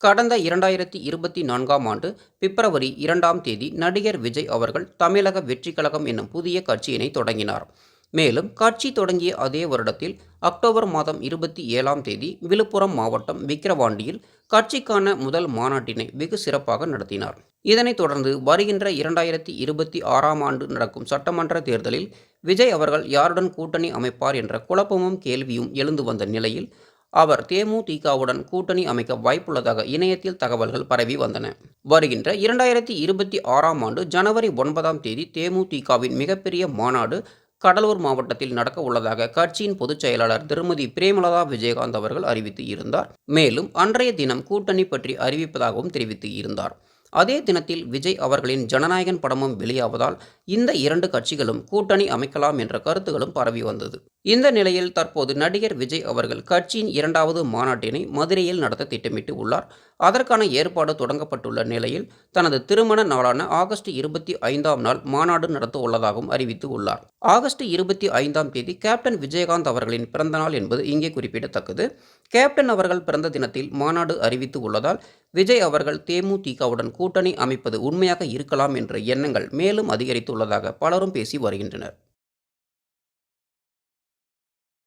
கடந்த இரண்டாயிரத்தி இருபத்தி நான்காம் ஆண்டு பிப்ரவரி இரண்டாம் தேதி நடிகர் விஜய் அவர்கள் தமிழக வெற்றி கழகம் என்னும் புதிய கட்சியினை தொடங்கினார். மேலும் கட்சி தொடங்கிய அதே வருடத்தில் அக்டோபர் மாதம் இருபத்தி ஏழாம் தேதி விழுப்புரம் மாவட்டம் விக்கிரவாண்டியில் கட்சிக்கான முதல் மாநாட்டினை வெகு சிறப்பாக நடத்தினார். இதனைத் தொடர்ந்து வருகின்ற இரண்டாயிரத்தி இருபத்தி ஆறாம் ஆண்டு நடக்கும் சட்டமன்ற தேர்தலில் விஜய் அவர்கள் யாருடன் கூட்டணி அமைப்பார் என்ற குழப்பமும் கேள்வியும் எழுந்து வந்த நிலையில் அவர் தேமுதிகவுடன் கூட்டணி அமைக்க வாய்ப்புள்ளதாக இணையத்தில் தகவல்கள் பரவி வந்தன. வருகின்ற இரண்டாயிரத்தி இருபத்தி ஆறாம் ஆண்டு ஜனவரி ஒன்பதாம் தேதி தேமுதிகவின் மிகப்பெரிய மாநாடு கடலூர் மாவட்டத்தில் நடக்க உள்ளதாக கட்சியின் பொதுச் செயலாளர் திருமதி பிரேமலதா விஜயகாந்த் அவர்கள் அறிவித்து இருந்தார். மேலும் அன்றைய தினம் கூட்டணி பற்றி அறிவிப்பதாகவும் தெரிவித்து இருந்தார். அதே தினத்தில் விஜய் அவர்களின் ஜனநாயகன் படமும் வெளியாவதால் இந்த இரண்டு கட்சிகளும் கூட்டணி அமைக்கலாம் என்ற கருத்துகளும் பரவி வந்தது. இந்த நிலையில் தற்போது நடிகர் விஜய் அவர்கள் கட்சியின் இரண்டாவது மாநாட்டினை மதுரையில் நடத்த திட்டமிட்டு உள்ளார். அதற்கான ஏற்பாடு தொடங்கப்பட்டுள்ள நிலையில் தனது திருமண நாளான ஆகஸ்ட் இருபத்தி ஐந்தாம் நாள் மாநாடு நடத்த உள்ளதாகவும் அறிவித்து உள்ளார். ஆகஸ்ட் இருபத்தி ஐந்தாம் தேதி கேப்டன் விஜயகாந்த் அவர்களின் பிறந்தநாள் என்பது இங்கே குறிப்பிடத்தக்கது. கேப்டன் அவர்கள் பிறந்த தினத்தில் மாநாடு அறிவித்து உள்ளதால் விஜய் அவர்கள் தேமுதிகவுடன் கூட்டணி அமைப்பது உண்மையாக இருக்கலாம் என்ற எண்ணங்கள் மேலும் அதிகரித்துள்ளதாக பலரும் பேசி வருகின்றனர்.